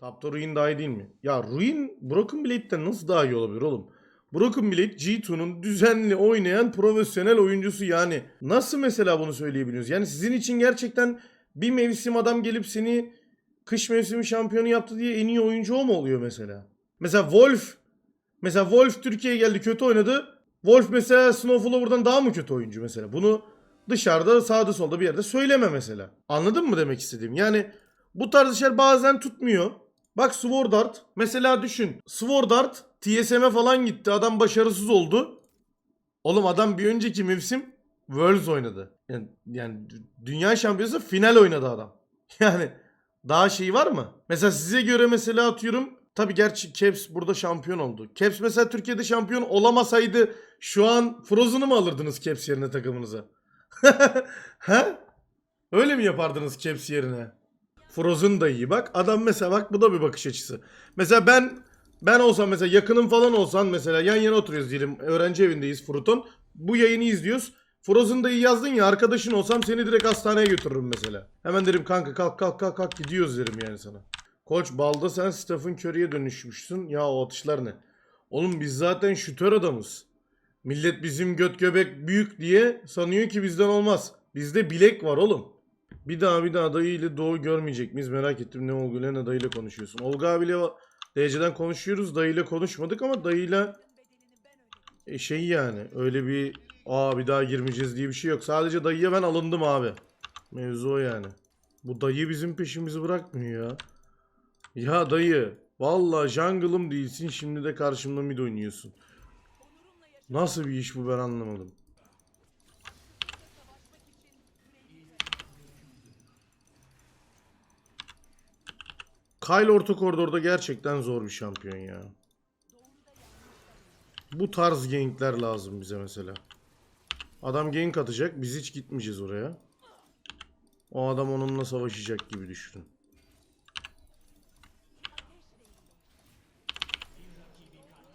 Tapta Ruin daha iyi değil mi? Ya Ruin Broken Blade'den nasıl daha iyi olabilir oğlum? Broken Blade G2'nun düzenli oynayan profesyonel oyuncusu yani. Nasıl mesela bunu söyleyebiliyorsunuz? Yani sizin için gerçekten bir mevsim adam gelip seni kış mevsimi şampiyonu yaptı diye en iyi oyuncu o mu oluyor mesela? Mesela Wolf mesela Wolf Türkiye'ye geldi kötü oynadı. Wolf mesela Snowflower'dan daha mı kötü oyuncu mesela? Bunu dışarıda sağda solda bir yerde söyleme mesela. Anladın mı demek istediğim? Yani bu tarz işler bazen tutmuyor. Bak Sword Art. Mesela düşün. Sword Art TSM'e falan gitti. Adam başarısız oldu. Oğlum adam bir önceki mevsim Worlds oynadı. Yani, yani dü- dünya şampiyonası final oynadı adam. Yani daha şey var mı? Mesela size göre mesela atıyorum. Tabi gerçi Caps burada şampiyon oldu. Caps mesela Türkiye'de şampiyon olamasaydı şu an Frozen'ı mı alırdınız Caps yerine takımınıza? ha? Öyle mi yapardınız Caps yerine? Frozen da iyi bak. Adam mesela bak bu da bir bakış açısı. Mesela ben ben olsam mesela yakınım falan olsan mesela yan yana oturuyoruz diyelim. Öğrenci evindeyiz Fruton. Bu yayını izliyoruz. Frozen da iyi yazdın ya arkadaşın olsam seni direkt hastaneye götürürüm mesela. Hemen derim kanka kalk kalk kalk kalk gidiyoruz derim yani sana. Koç balda sen Stephen Curry'e dönüşmüşsün. Ya o atışlar ne? Oğlum biz zaten şütör adamız. Millet bizim göt göbek büyük diye sanıyor ki bizden olmaz. Bizde bilek var oğlum. Bir daha bir daha dayı ile Doğu görmeyecek miyiz? Merak ettim ne Olgu ile ne dayıyla konuşuyorsun. Olga abiyle DC'den konuşuyoruz. Dayıyla konuşmadık ama dayıyla e, şey yani öyle bir aa bir daha girmeyeceğiz diye bir şey yok. Sadece dayıya ben alındım abi. Mevzu o yani. Bu dayı bizim peşimizi bırakmıyor ya. Ya dayı vallahi jungle'ım değilsin şimdi de karşımda mid oynuyorsun. Nasıl bir iş bu ben anlamadım. Kyle orta koridorda gerçekten zor bir şampiyon ya. Bu tarz gankler lazım bize mesela. Adam gank atacak biz hiç gitmeyeceğiz oraya. O adam onunla savaşacak gibi düşünün.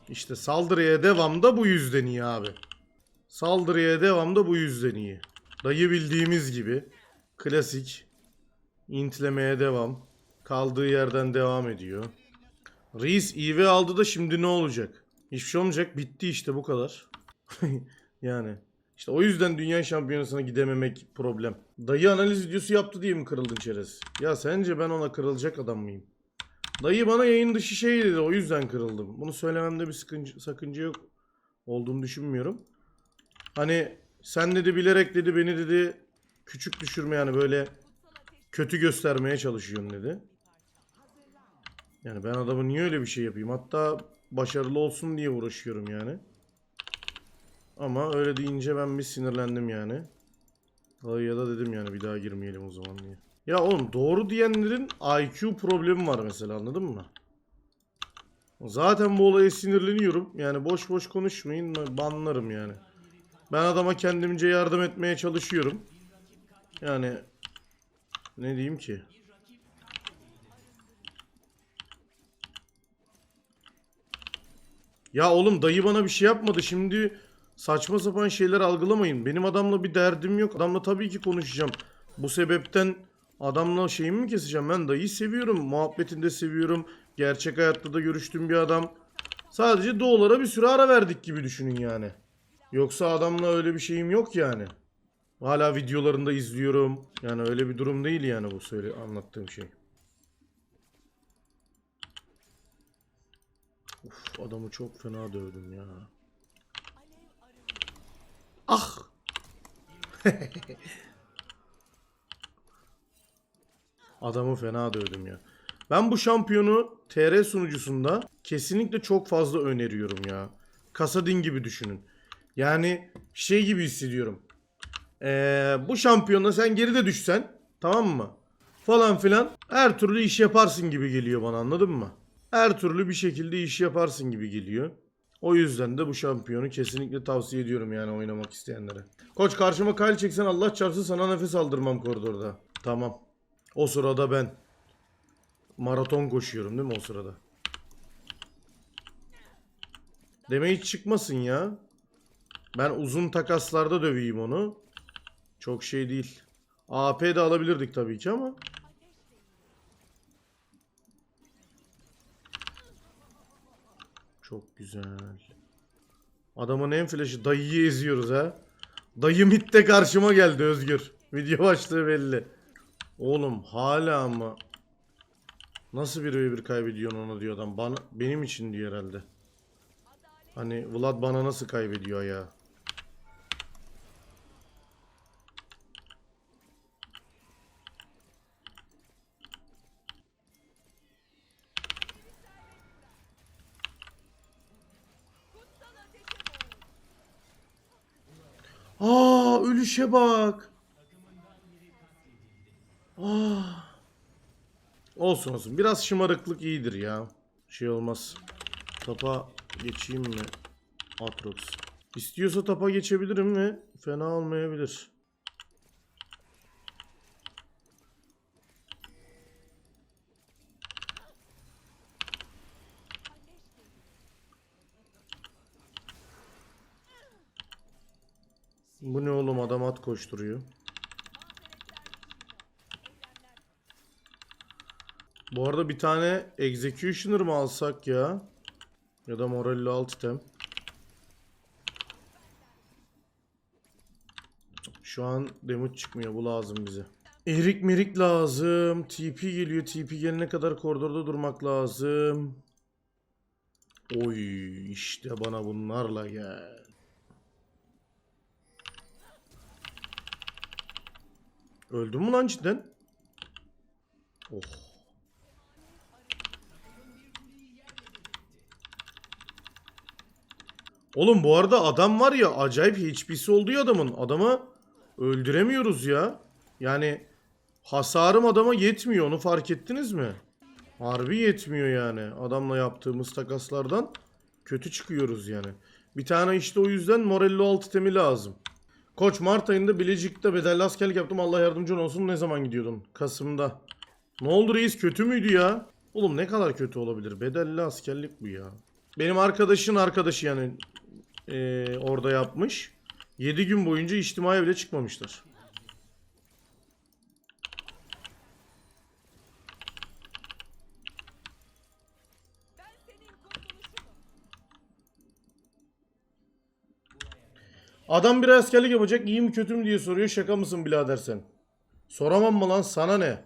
İşte saldırıya devam da bu yüzden iyi abi. Saldırıya devam da bu yüzden iyi. Dayı bildiğimiz gibi klasik intlemeye devam. Kaldığı yerden devam ediyor. Reis IV aldı da şimdi ne olacak? Hiçbir şey olmayacak. Bitti işte bu kadar. yani. işte o yüzden dünya şampiyonasına gidememek problem. Dayı analiz videosu yaptı diye mi kırıldın çerez? Ya sence ben ona kırılacak adam mıyım? Dayı bana yayın dışı şey dedi o yüzden kırıldım. Bunu söylememde bir sıkıntı, sakınca yok olduğunu düşünmüyorum. Hani sen dedi bilerek dedi beni dedi küçük düşürme yani böyle kötü göstermeye çalışıyorsun dedi. Yani ben adamı niye öyle bir şey yapayım? Hatta başarılı olsun diye uğraşıyorum yani. Ama öyle deyince ben bir sinirlendim yani. Dayıya da dedim yani bir daha girmeyelim o zaman diye. Ya oğlum doğru diyenlerin IQ problemi var mesela anladın mı? Zaten bu olaya sinirleniyorum. Yani boş boş konuşmayın banlarım yani. Ben adama kendimce yardım etmeye çalışıyorum. Yani ne diyeyim ki? Ya oğlum dayı bana bir şey yapmadı. Şimdi saçma sapan şeyler algılamayın. Benim adamla bir derdim yok. Adamla tabii ki konuşacağım. Bu sebepten adamla şeyimi mi keseceğim? Ben dayıyı seviyorum. Muhabbetinde seviyorum. Gerçek hayatta da görüştüğüm bir adam. Sadece doğulara bir süre ara verdik gibi düşünün yani. Yoksa adamla öyle bir şeyim yok yani. Hala videolarında izliyorum. Yani öyle bir durum değil yani bu söyle anlattığım şey. Uf adamı çok fena dövdüm ya. Ah! Adamı fena dövdüm ya. Ben bu şampiyonu TR sunucusunda kesinlikle çok fazla öneriyorum ya. Kasadin gibi düşünün. Yani şey gibi hissediyorum. Ee, bu şampiyonda sen geride düşsen tamam mı? Falan filan her türlü iş yaparsın gibi geliyor bana anladın mı? Her türlü bir şekilde iş yaparsın gibi geliyor. O yüzden de bu şampiyonu kesinlikle tavsiye ediyorum yani oynamak isteyenlere. Koç karşıma Kyle çeksen Allah çarpsın sana nefes aldırmam koridorda. Tamam. O sırada ben maraton koşuyorum değil mi o sırada? Deme hiç çıkmasın ya. Ben uzun takaslarda döveyim onu. Çok şey değil. AP de alabilirdik tabii ki ama. Çok güzel. Adamın en flash'ı dayıyı eziyoruz ha. Dayı mitte karşıma geldi Özgür. Video başlığı belli. Oğlum hala ama nasıl bir bir kaybediyorsun onu diyor adam. Bana, benim için diyor herhalde. Hani Vlad bana nasıl kaybediyor ya? Aa ölüşe bak. Aa. Olsun olsun. Biraz şımarıklık iyidir ya. Şey olmaz. Tapa geçeyim mi? Atrox. İstiyorsa tapa geçebilirim ve fena olmayabilir. Bu ne oğlum adam at koşturuyor. Bu arada bir tane Executioner mı alsak ya? Ya da Morello alt item. Şu an damage çıkmıyor. Bu lazım bize. Erik merik lazım. TP geliyor. TP gelene kadar koridorda durmak lazım. Oy işte bana bunlarla gel. Öldün mü lan cidden? Oh. Oğlum bu arada adam var ya acayip HP'si oldu ya adamın. Adamı öldüremiyoruz ya. Yani hasarım adama yetmiyor onu fark ettiniz mi? Harbi yetmiyor yani. Adamla yaptığımız takaslardan kötü çıkıyoruz yani. Bir tane işte o yüzden Morello alt temi lazım. Koç Mart ayında Bilecik'te bedelli askerlik yaptım. Allah yardımcın olsun. Ne zaman gidiyordun? Kasım'da. Ne oldu reis? Kötü müydü ya? Oğlum ne kadar kötü olabilir? Bedelli askerlik bu ya. Benim arkadaşın arkadaşı yani eee, orada yapmış. 7 gün boyunca içtimaya bile çıkmamışlar. Adam bir askerlik yapacak iyi mi kötü mü diye soruyor. Şaka mısın birader sen? Soramam mı lan sana ne?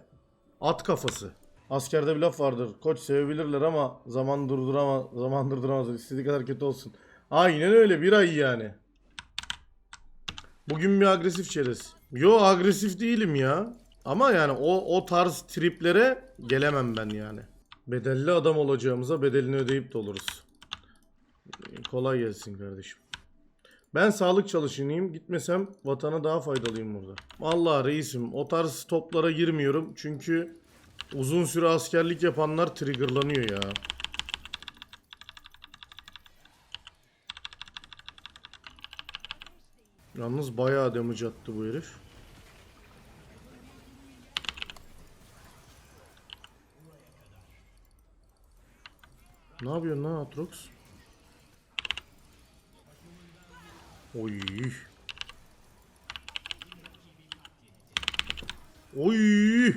At kafası. Askerde bir laf vardır. Koç sevebilirler ama zaman durduramaz. Zaman durduramaz. İstediği kadar kötü olsun. Aynen öyle bir ay yani. Bugün bir agresif çerez. Yo agresif değilim ya. Ama yani o o tarz triplere gelemem ben yani. Bedelli adam olacağımıza bedelini ödeyip de oluruz. Kolay gelsin kardeşim. Ben sağlık çalışanıyım. Gitmesem vatana daha faydalıyım burada. Vallahi reisim o tarz toplara girmiyorum. Çünkü uzun süre askerlik yapanlar triggerlanıyor ya. Yalnız bayağı damage attı bu herif. Ne yapıyorsun lan Atrox? Oy. Oy.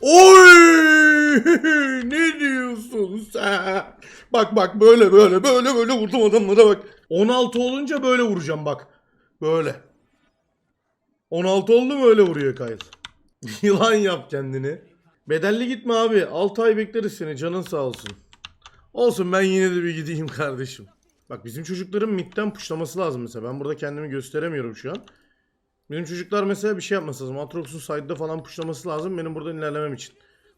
Oy! ne diyorsun sen? Bak bak böyle böyle böyle böyle vurdum adamlara bak. 16 olunca böyle vuracağım bak. Böyle. 16 oldu mu öyle vuruyor Kyle. Yılan yap kendini. Bedelli gitme abi. 6 ay bekleriz seni canın sağ olsun. Olsun ben yine de bir gideyim kardeşim. Bak bizim çocukların midden puşlaması lazım mesela. Ben burada kendimi gösteremiyorum şu an. Benim çocuklar mesela bir şey yapması lazım. Atrox'un side'da falan puşlaması lazım benim buradan ilerlemem için.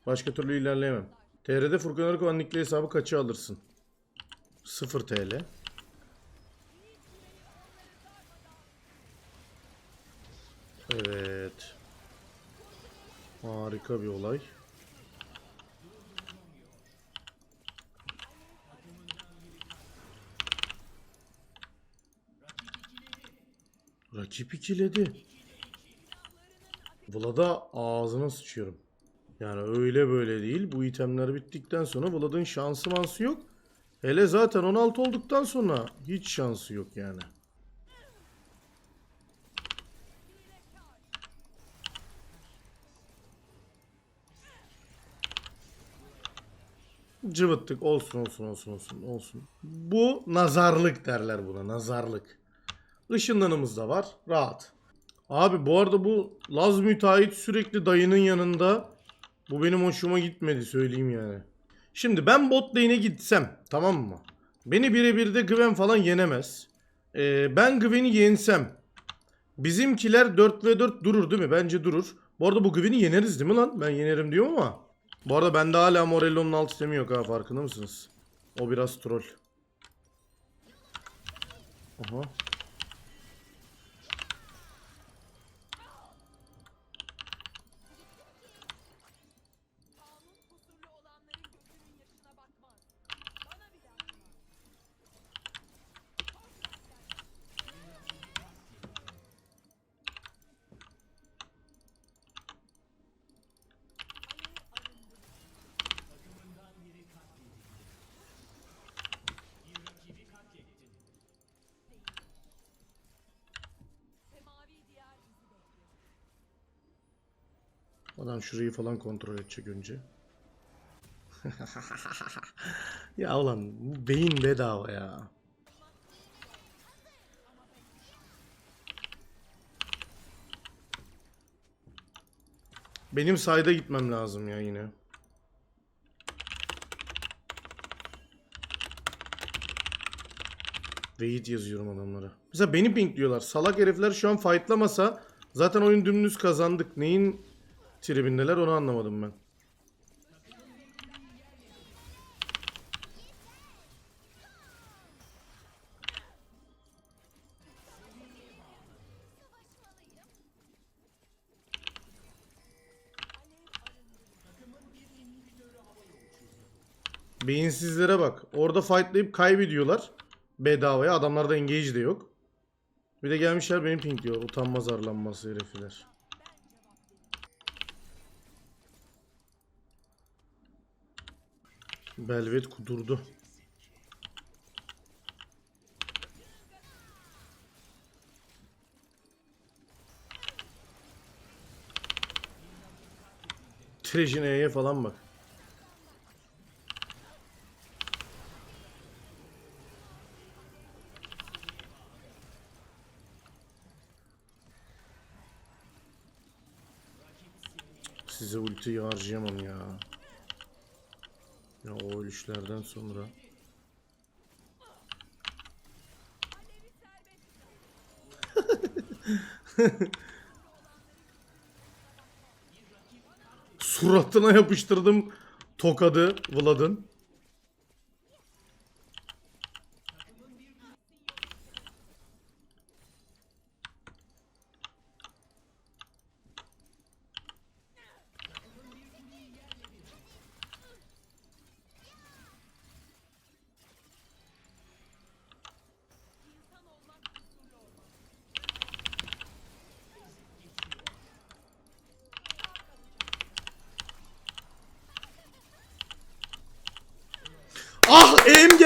Başka türlü ilerleyemem. TR'de Furkan Arıkoğan nickli hesabı kaça alırsın? 0 TL. Evet. Harika bir olay. Rakip ikiledi. Vlad'a ağzına sıçıyorum. Yani öyle böyle değil. Bu itemler bittikten sonra Vlad'ın şansı mansı yok. Hele zaten 16 olduktan sonra hiç şansı yok yani. Cıvıttık. Olsun olsun olsun olsun olsun. Bu nazarlık derler buna. Nazarlık. Işınlanımız da var. Rahat. Abi bu arada bu Laz müteahhit sürekli dayının yanında. Bu benim hoşuma gitmedi söyleyeyim yani. Şimdi ben bot lane'e gitsem tamam mı? Beni birebir de Gwen falan yenemez. Ee, ben Gwen'i yensem. Bizimkiler 4 ve 4 durur değil mi? Bence durur. Bu arada bu Gwen'i yeneriz değil mi lan? Ben yenerim diyorum ama. Bu arada bende hala Morello'nun alt sistemi yok ha farkında mısınız? O biraz troll. Aha. Adam şurayı falan kontrol edecek önce. ya ulan beyin bedava ya. Benim sayda gitmem lazım ya yine. Wait yazıyorum adamlara. Mesela beni pinkliyorlar. Salak herifler şu an fightlamasa zaten oyun dümdüz kazandık. Neyin tribindeler onu anlamadım ben. Beyinsizlere bak. Orada fightlayıp kaybediyorlar. Bedavaya. Adamlarda engage de yok. Bir de gelmişler beni pinkliyor. Utanmaz arlanması herifler. Belvet kudurdu. Trejineye falan bak. Size ultiyi harcayamam ya. Ya o ölüşlerden sonra. Suratına yapıştırdım tokadı Vlad'ın.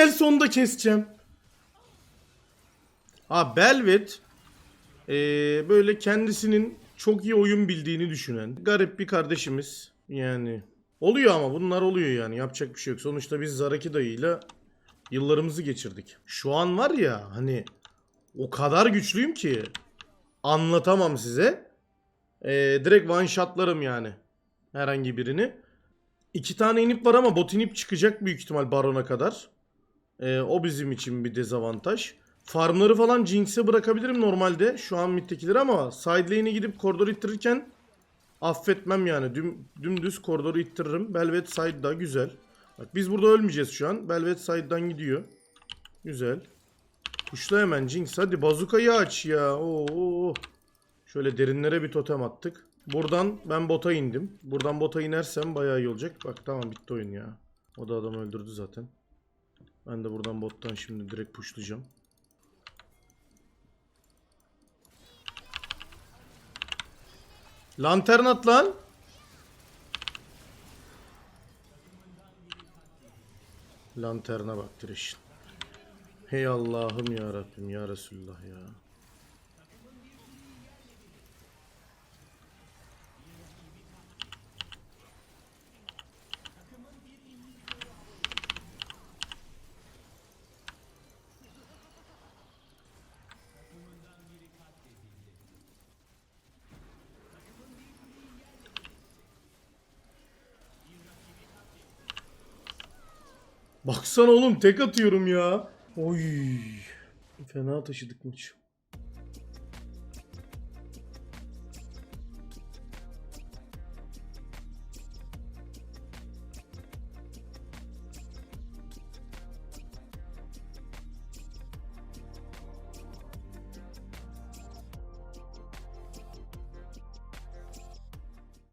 Sonunda keseceğim. Ha Belvet eee, böyle kendisinin çok iyi oyun bildiğini düşünen garip bir kardeşimiz. Yani oluyor ama bunlar oluyor yani yapacak bir şey yok. Sonuçta biz Zaraki dayıyla yıllarımızı geçirdik. Şu an var ya hani o kadar güçlüyüm ki anlatamam size. Eee, direkt one shotlarım yani herhangi birini. İki tane inip var ama bot inip çıkacak büyük ihtimal Baron'a kadar. Ee, o bizim için bir dezavantaj. Farmları falan Jinx'e bırakabilirim normalde şu an middekileri ama side gidip koridoru ittirirken affetmem yani. Düm, dümdüz koridoru ittiririm. Belvet side'da güzel. Bak biz burada ölmeyeceğiz şu an. Belvet side'dan gidiyor. Güzel. Kuşla hemen Jinx. Hadi bazukayı aç ya. Oo. Şöyle derinlere bir totem attık. Buradan ben bota indim. Buradan bota inersem bayağı iyi olacak. Bak tamam bitti oyun ya. O da adamı öldürdü zaten. Ben de buradan bottan şimdi direkt pushlayacağım. Lantern at lan. Lanterna bak Thresh'in. Hey Allah'ım ya Rabbim ya Resulullah ya. Baksana oğlum tek atıyorum ya. Oy. Fena taşıdık maçı.